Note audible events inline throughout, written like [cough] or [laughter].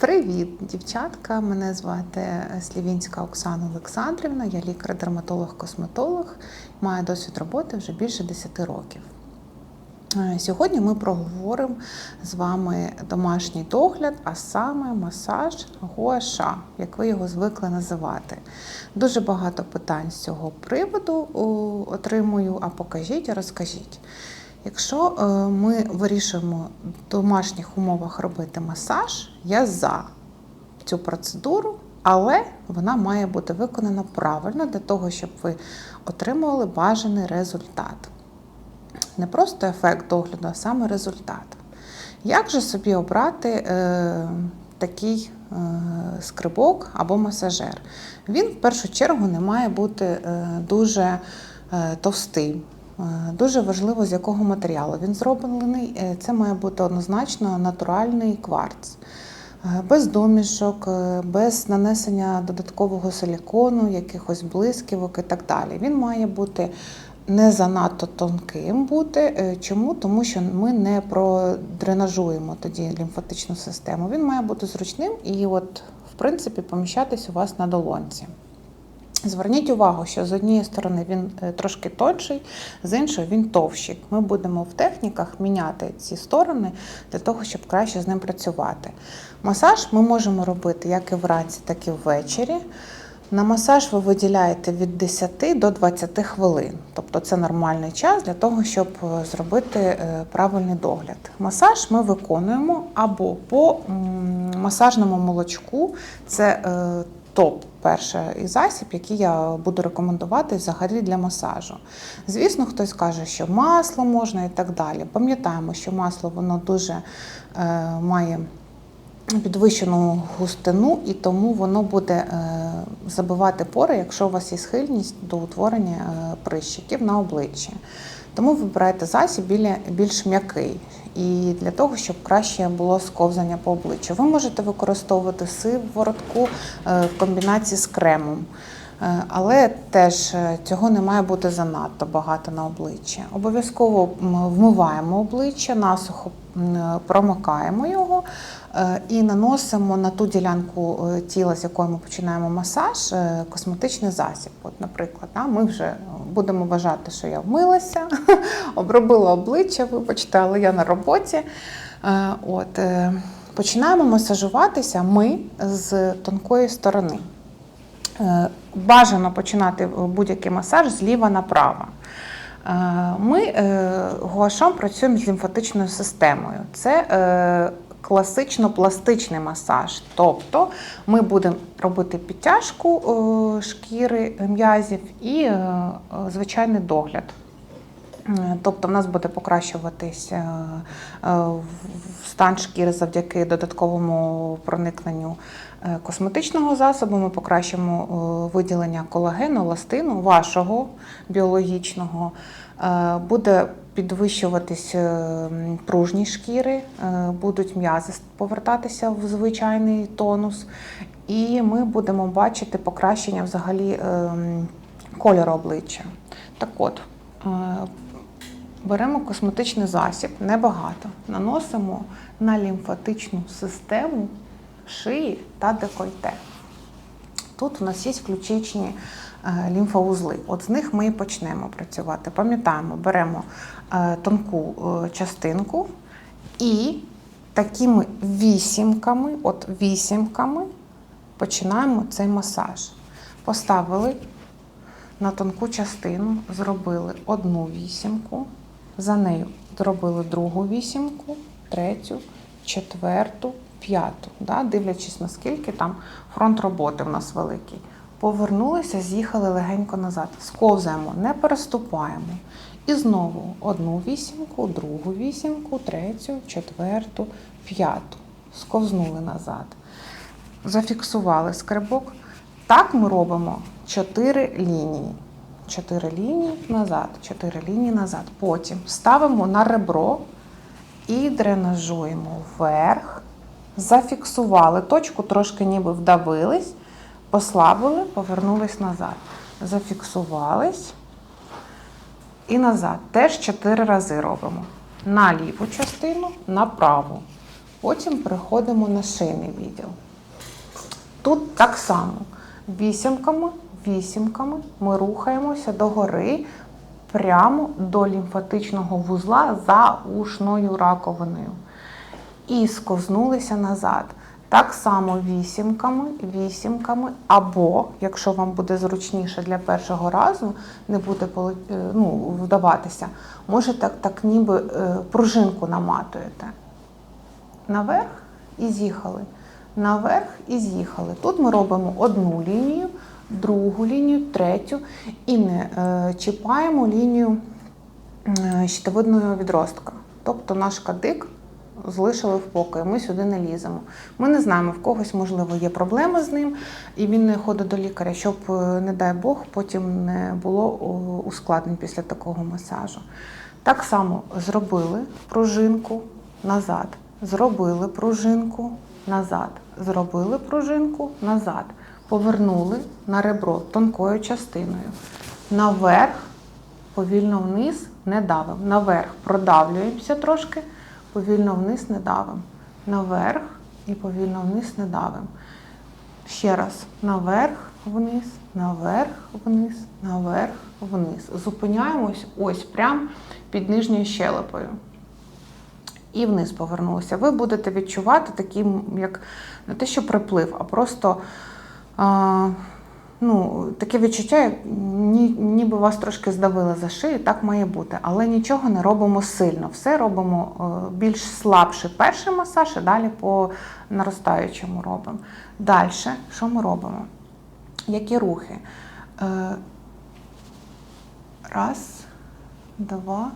Привіт, дівчатка! Мене звати Слівінська Оксана Олександрівна. Я лікар-дерматолог-косметолог, маю досвід роботи вже більше 10 років. Е, Сьогодні ми проговоримо з вами домашній догляд, а саме масаж гуаша, як ви його звикли називати. Дуже багато питань з цього приводу отримую. А покажіть, розкажіть. Якщо е, ми вирішуємо в домашніх умовах робити масаж, я за цю процедуру, але вона має бути виконана правильно для того, щоб ви отримували бажаний результат. Не просто ефект догляду, а саме результат. Як же собі обрати е, такий е, скрибок або масажер? Він в першу чергу не має бути е, дуже е, товстий. Е, Дуже важливо, з якого матеріалу він зроблений. Е, Це має бути однозначно натуральний кварц. Е, Без домішок, без нанесення додаткового силікону, якихось блисківок і так далі. Він має бути не занадто тонким бути. Чому? Тому що ми не продренажуємо тоді лімфатичну систему. Він має бути зручним і, от, в принципі, поміщатись у вас на долонці. Зверніть увагу, що з однієї сторони він е, трошки тонший, з іншої він товщий. Ми будемо в техніках міняти ці сторони для того, щоб краще з ним працювати. Масаж ми можемо робити як і вранці, так і ввечері. На масаж ви виділяєте від 10 до 20 хвилин, тобто це нормальний час для того, щоб е, зробити е, правильний догляд. Масаж ми виконуємо або по масажному молочку, це е, топ перший засіб, який я буду рекомендувати взагалі для масажу. Звісно, хтось каже, що масло можна і так далі. Пам'ятаємо, що масло воно дуже е, має підвищену густину, і тому воно буде е, забивати пори, якщо у вас є схильність до утворення е, прищиків на обличчі. Тому вибирайте засіб більш м'який. І для того, щоб краще було сковзання по обличчю. Ви можете використовувати сиворотку е, в комбінації з кремом. Е, Але теж е, цього не має бути занадто багато на обличчі. Обов'язково вмиваємо обличчя, насухо промикаємо його е, і наносимо на ту ділянку е, тіла, з якої ми починаємо масаж, е, косметичний засіб. От, наприклад, ми вже будемо вважати, що я вмилася, [laughs] обробила обличчя, вибачте, але я на роботі. Е, От, е, починаємо масажуватися ми з тонкої сторони. Е, Бажано починати будь-який масаж зліва направо. Е, Ми е, гуашом працюємо з лімфатичною системою. Це е, класично-пластичний масаж. Тобто ми будемо робити підтяжку е, шкіри м'язів і е, е, звичайний догляд. Е, Тобто в нас буде покращуватись е, е, стан шкіри завдяки додатковому проникненню е, косметичного засобу. Ми покращимо е, виділення колагену, еластину вашого біологічного. Е, Буде підвищуватись е, м, пружність шкіри, е, будуть м'язи повертатися в звичайний тонус, і ми будемо бачити покращення взагалі е, кольору обличчя. Так от, е, Беремо косметичний засіб, небагато, наносимо на лімфатичну систему шиї та декольте. Тут у нас є ключичні е, лімфоузли. От з них ми і почнемо працювати. Пам'ятаємо, беремо е, тонку е, частинку і такими вісімками, от вісімками починаємо цей масаж. Поставили на тонку частину, зробили одну вісімку, за нею зробили другу вісімку, третю, четверту, п'яту, да, дивлячись наскільки там фронт роботи в нас великий. Повернулися, з'їхали легенько назад. Сковзаємо, не переступаємо. І знову одну вісімку, другу вісімку, третю, четверту, п'яту. Сковзнули назад зафіксували скрибок. Так ми робимо 4 лінії. 4 лінії назад, 4 лінії назад. Потім ставимо на ребро і дренажуємо вверх. Зафіксували точку, трошки ніби вдавились, послабили, повернулись назад. Зафіксувались і назад. Теж 4 рази робимо. На ліву частину, на праву. Потім переходимо на шийний відділ. Тут так само. Вісімками, вісімками ми рухаємося догори прямо до лімфатичного вузла за ушною раковиною. І сковзнулися назад. Так само вісімками, вісімками, або, якщо вам буде зручніше для першого разу, не буде е, ну, вдаватися, можете так, так ніби е, пружинку наматуєте наверх і з'їхали. Наверх і з'їхали. Тут ми робимо одну лінію, другу лінію, третю і не е, чіпаємо лінію щитовидного відростка. Тобто наш кадик залишили в покої, ми сюди не ліземо. Ми не знаємо, в когось, можливо, є проблеми з ним, і він не ходить до лікаря, щоб, е, не дай Бог, потім не було ускладнень після такого масажу. Так само зробили пружинку назад, зробили пружинку назад, зробили пружинку назад, повернули на ребро тонкою частиною. Наверх, повільно вниз не давимо. Наверх продавлюємося трошки, повільно вниз не давимо. Наверх і повільно вниз не давимо. Ще раз наверх, вниз, наверх, вниз, наверх, вниз. Зупиняємось ось прямо під нижньою щелепою. І вниз повернулися. Ви будете відчувати такий, як не те, що приплив, а просто а, ну, таке відчуття, ні, ніби вас трошки здавили за шию, так має бути. Але нічого не робимо сильно. Все робимо е, більш слабший перший масаж, і далі по наростаючому робимо. Далі, що ми робимо? Які рухи? Е, Раз, два,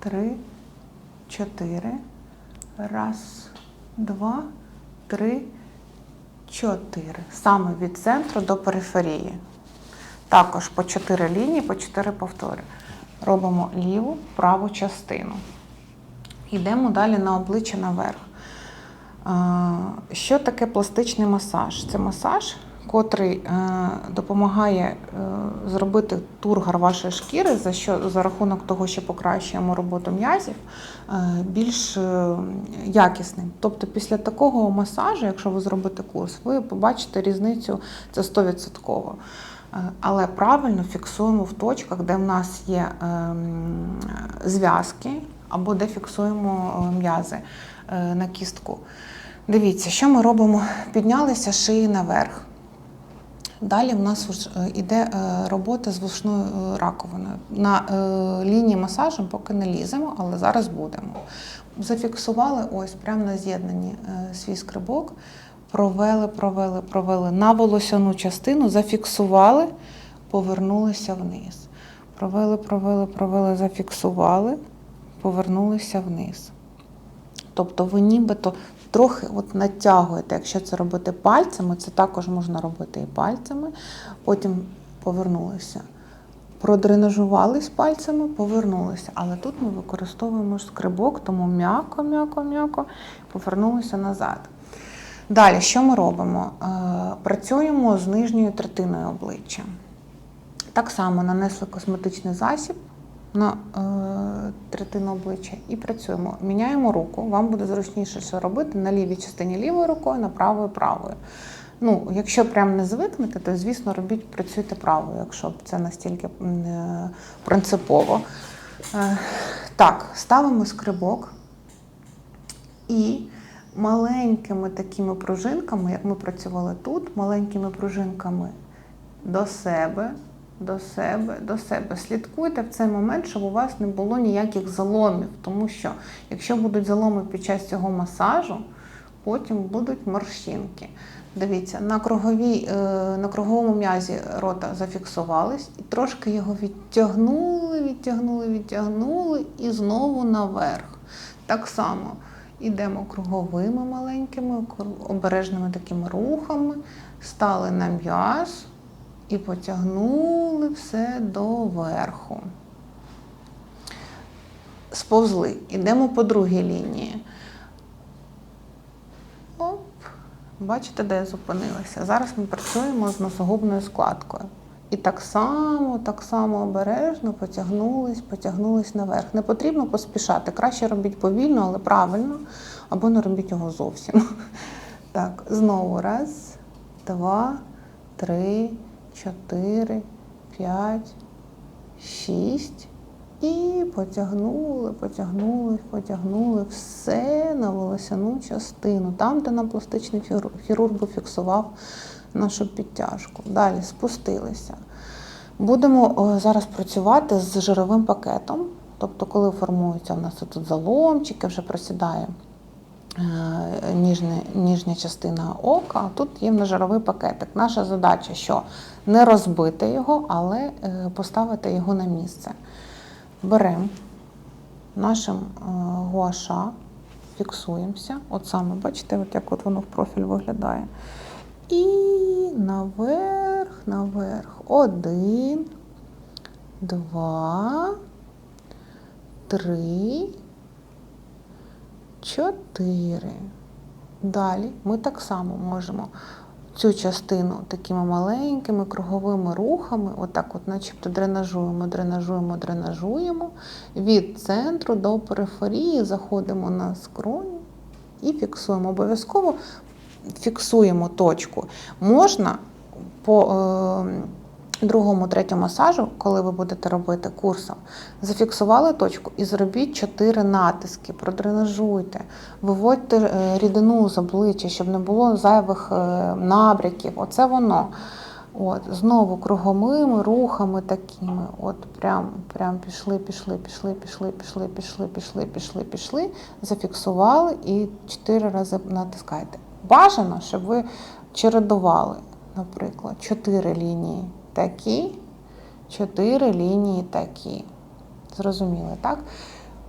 три, чотири. Раз, два, три, чотири. Саме від центру до периферії. Також по чотири лінії, по чотири повтори. Робимо ліву, праву частину. Йдемо далі на обличчя наверх. Що таке пластичний масаж? Це масаж, котрий е, допомагає е, зробити тургор вашої шкіри, за, що, за рахунок того, що покращуємо роботу м'язів, е, більш якісним. Тобто після такого масажу, якщо ви зробите курс, ви побачите різницю це 100%. Е, Але правильно фіксуємо в точках, де в нас є ем, зв'язки, або де фіксуємо м'язи на кістку. Дивіться, що ми робимо? Піднялися шиї наверх. Далі в нас е, іде е, робота з вушною е, раковиною. На лінії масажу поки не ліземо, але зараз будемо. Зафіксували ось прямо на з'єднанні свій скрибок, провели, провели, провели на волосяну частину, зафіксували, повернулися вниз. Провели, провели, провели, зафіксували, повернулися вниз. Тобто ви нібито трохи от натягуєте. Якщо це робити пальцями, це також можна робити і пальцями. Потім повернулися. Продренажувались пальцями, повернулися. Але тут ми використовуємо скрибок, тому м'яко, м'яко, м'яко повернулися назад. Далі, що ми робимо? Е, Працюємо з нижньою третиною обличчя. Так само нанесли косметичний засіб на е, третину обличчя і працюємо. Міняємо руку. Вам буде зручніше це робити на лівій частині лівою рукою, на правою правою. Ну, якщо прям не звикнете, то звісно робіть, працюйте правою, якщо це настільки е, принципово. Е, так, ставимо скрибок і маленькими такими пружинками, як ми працювали тут, маленькими пружинками до себе, до себе, до себе. Слідкуйте в цей момент, щоб у вас не було ніяких заломів, тому що якщо будуть заломи під час цього масажу, потім будуть морщинки. Дивіться, на, круговій, е, на круговому м'язі рота зафіксувались і трошки його відтягнули, відтягнули, відтягнули і знову наверх. Так само йдемо круговими маленькими, обережними такими рухами, стали на м'яз і потягнули все до верху. Сповзли. Йдемо по другій лінії. Оп. Бачите, де я зупинилася? Зараз ми працюємо з носогубною складкою. І так само, так само обережно потягнулись, потягнулись наверх. Не потрібно поспішати. Краще робіть повільно, але правильно, або не робіть його зовсім. [laughs] Так, знову раз, два, три, чотири, п'ять, шість. І потягнули, потягнули, потягнули все на волосяну частину, там, де нам пластичний хірург фіксував нашу підтяжку. Далі спустилися. Будемо зараз працювати з жировим пакетом. Тобто, коли формується у нас тут заломчики, вже просідає е, ніжня, ніжня частина ока, тут є в нас жировий пакетик. Наша задача, що не розбити його, але е, поставити його на місце. Беремо нашим е, гуаша, фіксуємося. От саме, бачите, от як от воно в профіль виглядає. І наверх, наверх. Один, два, три, чотири. Далі ми так само можемо цю частину такими маленькими круговими рухами, отак, от, начебто дренажуємо, дренажуємо, дренажуємо. Від центру до периферії заходимо на скроню і фіксуємо. Обов'язково фіксуємо точку. Можна по е, другому, третьому масажу, коли ви будете робити курсом, зафіксували точку і зробіть 4 натиски, продренажуйте, виводьте е, рідину з обличчя, щоб не було зайвих е, набряків. Оце воно. От, знову круговими рухами такими. От прям, прям пішли, пішли, пішли, пішли, пішли, пішли, пішли, пішли, пішли, зафіксували і чотири рази натискайте. Бажано, щоб ви чередували, наприклад, чотири лінії такі, чотири лінії такі. Зрозуміли, так?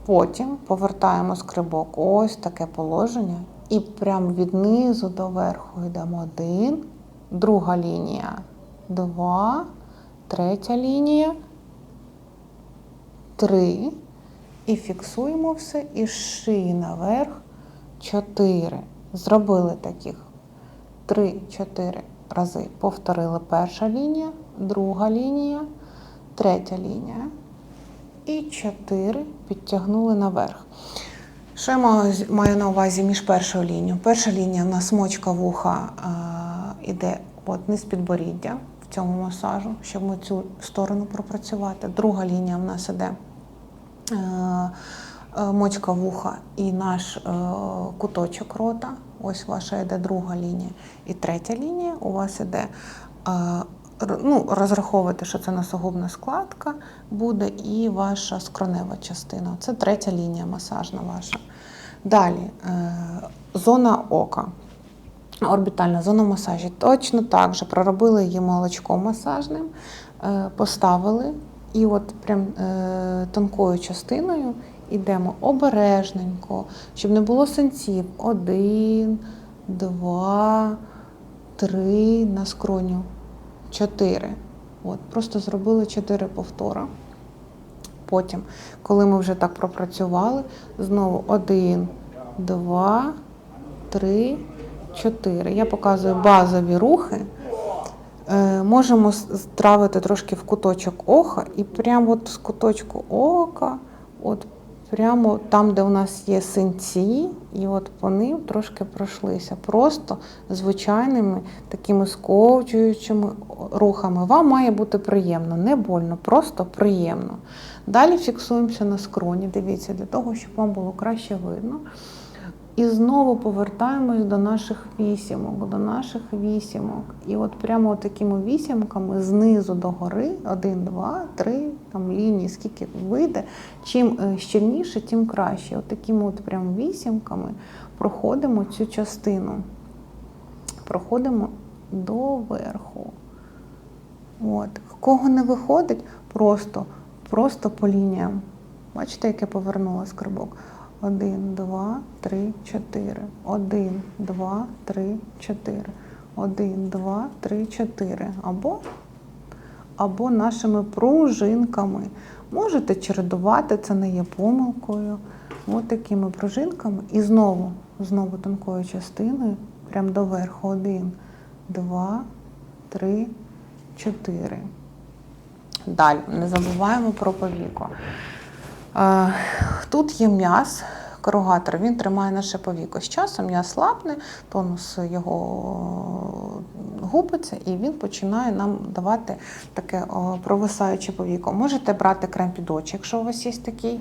Потім повертаємо скрибок, ось таке положення. І прямо від низу до верху йдемо один, друга лінія, два, третя лінія, три. І фіксуємо все і шиї наверх. Чотири. Зробили таких три-чотири рази. Повторили перша лінія, друга лінія, третя лінія. І чотири підтягнули наверх. Що я маю, на увазі між першою лінією? Перша лінія в нас мочка вуха е, іде от низ підборіддя в цьому масажу, щоб ми цю сторону пропрацювати. Друга лінія в нас іде е, е, мочка вуха і наш е, куточок рота. Ось ваша йде друга лінія. І третя лінія у вас іде. Ну, розраховуйте, що це носогубна складка буде і ваша скронева частина. Це третя лінія масажна ваша. Далі е, зона ока. Орбітальна зона масажі. Точно так же проробили її молочком масажним, е, поставили і от прям е, тонкою частиною йдемо обережненько, щоб не було синців. Один, два, три на скроню, чотири. От, просто зробили чотири повтора. Потім, коли ми вже так пропрацювали, знову один, два, три, чотири. Я показую базові рухи. Е, можемо стравити трошки в куточок ока, і прямо от з куточку ока, от прямо там, де у нас є синці, і от по трошки пройшлися. Просто звичайними такими сковчуючими рухами. Вам має бути приємно, не больно, просто приємно. Далі фіксуємося на скроні, дивіться, для того, щоб вам було краще видно. І знову повертаємось до наших вісімок, до наших вісімок. І от прямо такими вісімками знизу до гори, один, два, три там лінії, скільки вийде. Чим е, щільніше, тим краще. От такими от прямо вісімками проходимо цю частину. Проходимо до верху. От. Кого не виходить, просто, просто по лініям. Бачите, як я повернула скрибок? Один, два, три, чотири. Один, два, три, чотири. Один, два, три, чотири. Або, або нашими пружинками. Можете чередувати, це не є помилкою. От такими пружинками. І знову, знову тонкою частиною, прямо до верху. Один, два, три, чотири. Далі, не забуваємо про повіку. Тут є м'яз, корогатор, він тримає наше повіко. З часом м'яз слабне, тонус його губиться, і він починає нам давати таке провисаюче повіко. Можете брати крем під очі, якщо у вас є такий,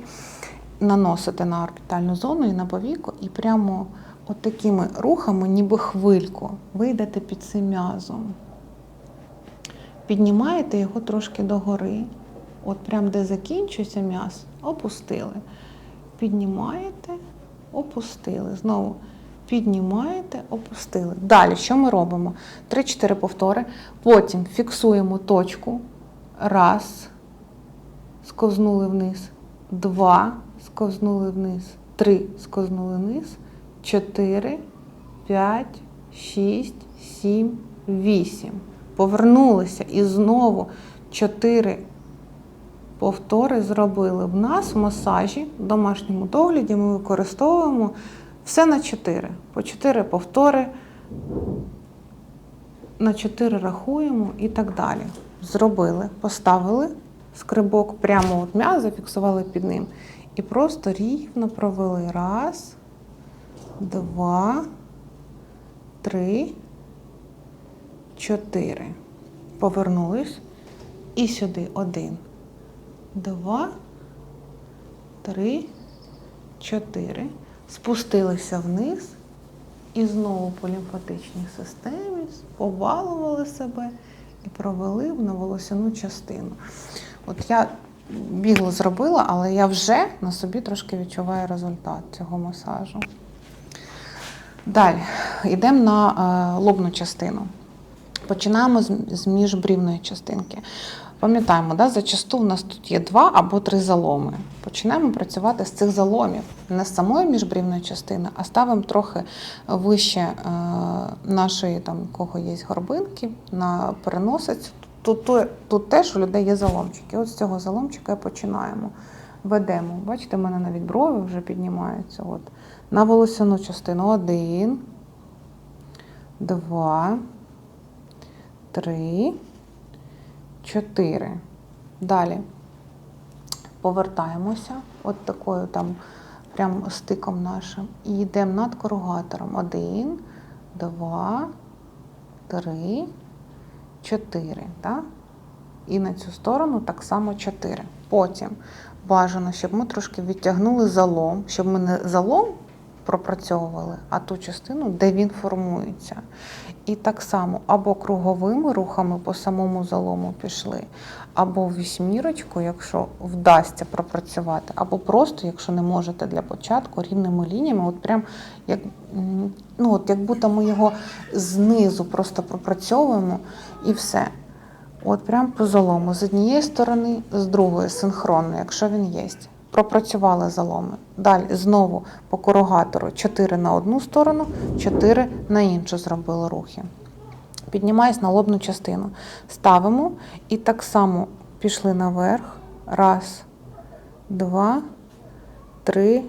наносити на орбітальну зону і на повіко, і прямо от такими рухами, ніби хвильку, ви йдете під цим м'язом. Піднімаєте його трошки догори. От прям де закінчується м'яз, опустили. Піднімаєте, опустили. Знову піднімаєте, опустили. Далі, що ми робимо? 3-4 повтори. Потім фіксуємо точку. Раз, сковзнули вниз. Два, сковзнули вниз. Три, сковзнули вниз. Чотири, п'ять, шість, сім, вісім. Повернулися і знову чотири повтори зробили. В нас в масажі, в домашньому догляді ми використовуємо все на 4. По 4 повтори, на 4 рахуємо і так далі. Зробили, поставили скрибок прямо от м'яз, зафіксували під ним. І просто рівно провели. Раз, два, три, чотири. Повернулись. І сюди один два, три, чотири. Спустилися вниз і знову по лімфатичній системі побалували себе і провели на волосяну частину. От я бігло зробила, але я вже на собі трошки відчуваю результат цього масажу. Далі йдемо на е, лобну частину. Починаємо з міжбрівної частинки. Пам'ятаємо, да, зачасту у нас тут є два або три заломи. Починаємо працювати з цих заломів, не з самої міжбрівної частини, а ставимо трохи вище е, нашої там, кого є горбинки, на переносець. Тут, тут, тут теж у людей є заломчики. От з цього заломчика починаємо. Ведемо. Бачите, в мене навіть брови вже піднімаються. От. На волосяну частину один, два, три. 4. Далі повертаємося от такою там прям стиком нашим. І йдемо над коругатором. 1, 2, 3, 4. Так? І на цю сторону так само 4. Потім бажано, щоб ми трошки відтягнули залом, щоб ми не залом пропрацьовували, а ту частину, де він формується. І так само або круговими рухами по самому залому пішли, або вісьмірочку, якщо вдасться пропрацювати, або просто, якщо не можете для початку, рівними лініями, от прям як ну от як будто ми його знизу просто пропрацьовуємо і все. От прям по залому. З однієї сторони, з другої синхронно, якщо він є. Пропрацювали заломи. Далі знову по коругатору 4 на одну сторону, 4 на іншу зробили рухи. Піднімаюсь на лобну частину. Ставимо і так само пішли наверх. Раз, два, три,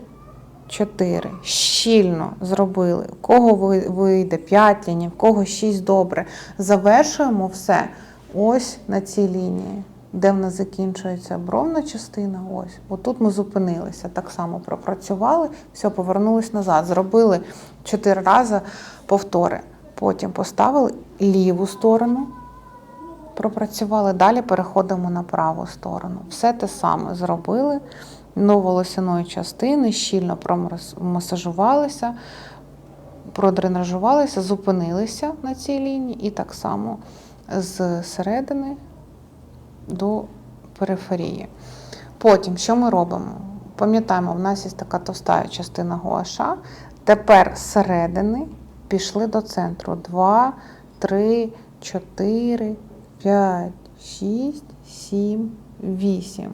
чотири. Щільно зробили. У кого вийде 5 ліній, в кого 6 добре. Завершуємо все ось на цій лінії де в нас закінчується бровна частина. Ось, отут ми зупинилися, так само пропрацювали, все, повернулись назад. Зробили чотири рази повтори. Потім поставили ліву сторону, пропрацювали, далі переходимо на праву сторону. Все те саме зробили. Новолосяної частини, щільно промасажувалися, продренажувалися, зупинилися на цій лінії і так само з середини до периферії. Потім, що ми робимо? Пам'ятаємо, в нас є така товста частина гуаша. Тепер зсередини пішли до центру. 2, 3, 4, 5, 6, 7, 8.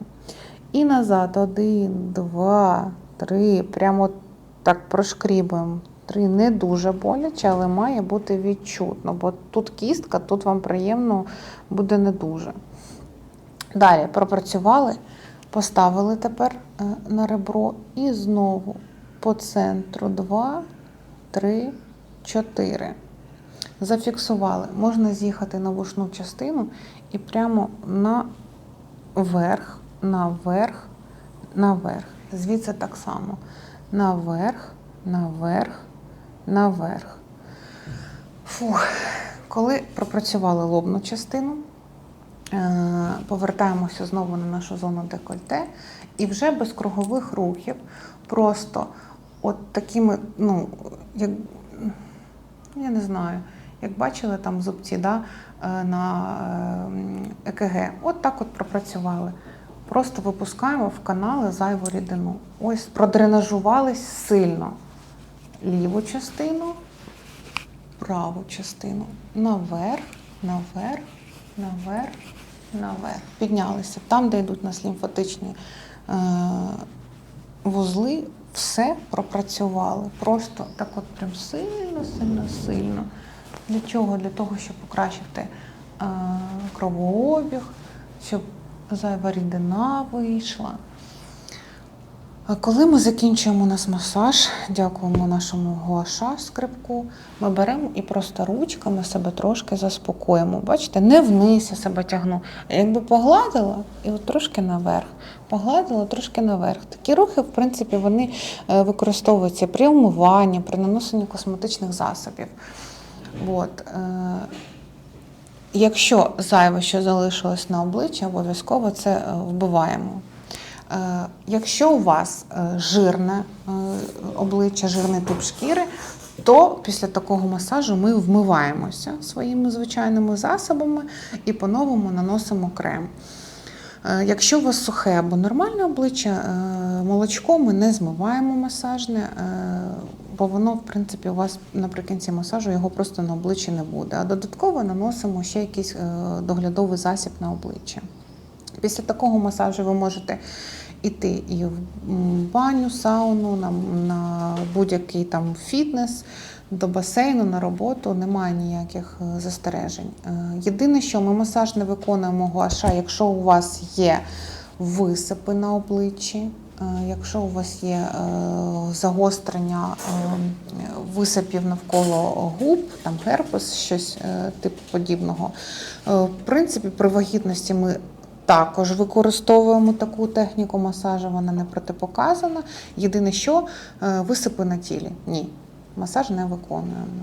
І назад. 1, 2, 3. Прямо так прошкрібуємо. Три не дуже боляче, але має бути відчутно, бо тут кістка, тут вам приємно буде не дуже. Далі пропрацювали, поставили тепер е, на ребро і знову по центру 2, 3, 4. Зафіксували. Можна з'їхати на вушну частину і прямо на вверх, наверх, наверх. Звідси так само. Наверх, наверх, наверх. Фух. Коли пропрацювали лобну частину, повертаємося знову на нашу зону декольте і вже без кругових рухів, просто от такими, ну, як, я не знаю, як бачили там зубці да, е, на е, ЕКГ, от так от пропрацювали. Просто випускаємо в канали зайву рідину. Ось продренажувались сильно. Ліву частину, праву частину. Наверх, наверх, наверх, наверх. Піднялися. Там, де йдуть нас лімфатичні е, вузли, все пропрацювали. Просто так от прям сильно, сильно, сильно. Для чого? Для того, щоб покращити е, кровообіг, щоб зайва рідина вийшла. Коли ми закінчуємо у нас масаж, дякуємо нашому гуаша скрипку, ми беремо і просто ручками себе трошки заспокоїмо. Бачите, не вниз я себе тягну. А Якби погладила і от трошки наверх. Погладила трошки наверх. Такі рухи, в принципі, вони е, використовуються при умиванні, при наносенні косметичних засобів. От, е, Якщо зайве, що залишилось на обличчі, обов'язково це е, вбиваємо. Е, Якщо у вас е, жирне е, обличчя, жирний тип шкіри, то після такого масажу ми вмиваємося своїми звичайними засобами і по-новому наносимо крем. Якщо у вас сухе або нормальне обличчя, молочко ми не змиваємо масажне, бо воно, в принципі, у вас наприкінці масажу його просто на обличчі не буде. А додатково наносимо ще якийсь доглядовий засіб на обличчя. Після такого масажу ви можете іти і в баню, сауну, на, на будь-який там фітнес, до басейну, на роботу, немає ніяких е, застережень. Е, Єдине, що ми масаж не виконуємо гуаша, якщо у вас є висипи на обличчі, е, якщо у вас є загострення висипів навколо губ, там герпес, щось типу подібного. В принципі, при вагітності ми також використовуємо таку техніку масажу, вона не протипоказана. Єдине, що е, висипи на тілі. Ні, масаж не виконуємо.